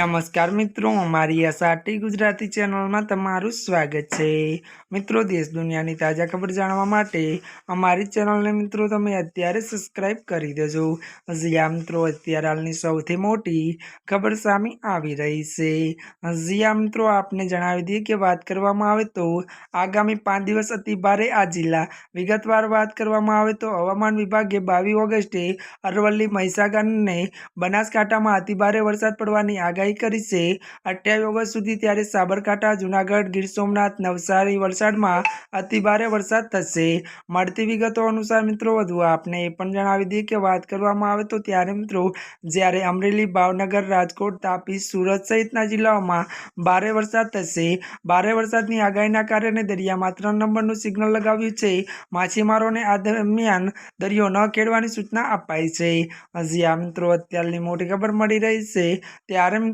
નમસ્કાર મિત્રો અમારી એસઆરટી ગુજરાતી ચેનલમાં તમારું સ્વાગત છે. મિત્રો, દેશ દુનિયાની તાજા ખબર જાણવા માટે અમારી ચેનલને મિત્રો તમે અત્યારે સબસ્ક્રાઇબ કરી દેજો. હજી મિત્રો, અત્યારે હાલની સૌથી મોટી ખબર સામે આવી રહી છે. હજી મિત્રો, આપને જણાવી દઈએ કે વાત કરવામાં આવે તો આગામી પાંચ દિવસ અતિ ભારે આ જિલ્લા. વિગતવાર વાત કરવામાં આવે તો હવામાન વિભાગે બાવીસ ઓગસ્ટે અરવલ્લી મહીસાગર અને બનાસકાંઠામાં અતિભારે વરસાદ પડવાની આગાહી કરી છે. અઠ્યાવીસ ઓગસ્ટ સુધી ત્યારે સાબરકાંઠા, જૂનાગઢ, ગીર સોમનાથ, નવસારી, વલસાડમાં અતિભારે વરસાદ થશે. મળતી વિગતો અનુસાર મિત્રો, વધુ આપને એ પણ જણાવી દઈએ કે વાત કરવામાં આવે તો ત્યારે મિત્રો, જ્યારે અમરેલી, ભાવનગર, રાજકોટ, તાપી, સુરત સહિતના જિલ્લાઓમાં ભારે વરસાદ થશે. ભારે વરસાદની આગાહીના કારણે દરિયામાં ત્રણ નંબરનું સિગ્નલ લગાવ્યું છે. માછીમારોને આ દરમિયાન દરિયો ન ખેડવાની સૂચના અપાઈ છે. હજી આ મિત્રો, અત્યારની મોટી ખબર મળી રહી છે. ત્યારે